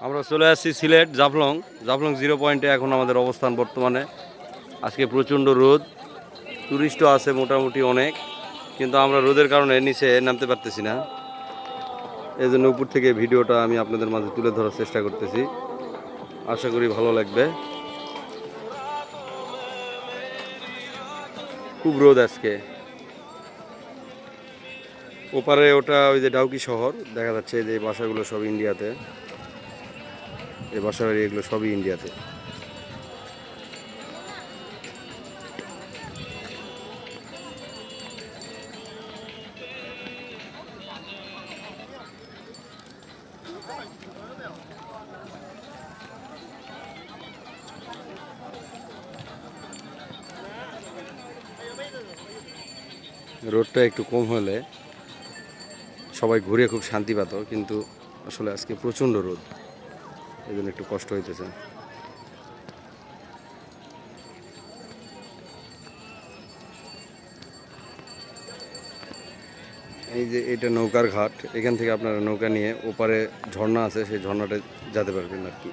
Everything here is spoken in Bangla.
আমরা চলে আসছি সিলেট, জাফলং। জাফলং জিরো পয়েন্টে এখন আমাদের অবস্থান বর্তমানে। আজকে প্রচণ্ড রোদ। টুরিস্টও আছে মোটামুটি অনেক। কিন্তু আমরা রোদের কারণে নিচে নামতে পারতেছি না। এই জন্য উপর থেকে ভিডিওটা আমি আপনাদের মাঝে তুলে ধরার চেষ্টা করতেছি। আশা করি ভালো লাগবে। খুব রোদ আজকে। ওপারে ওটা ওই যে ডাউকি শহর, দেখা যাচ্ছে যে বাসাগুলো সব ইন্ডিয়াতে। এই বাসা এগুলো সবই ইন্ডিয়াতে। রোডটা একটু কম হলে সবাই ঘুরে খুব শান্তি পাত, কিন্তু আসলে আজকে প্রচণ্ড রোদ। এই জন্য একটু কষ্ট হইতেছে। এই যে এটা নৌকার ঘাট, এখান থেকে আপনারা নৌকা নিয়ে ওপারে ঝর্ণা আছে, সেই ঝর্ণাটা যেতে পারবেন আর কি।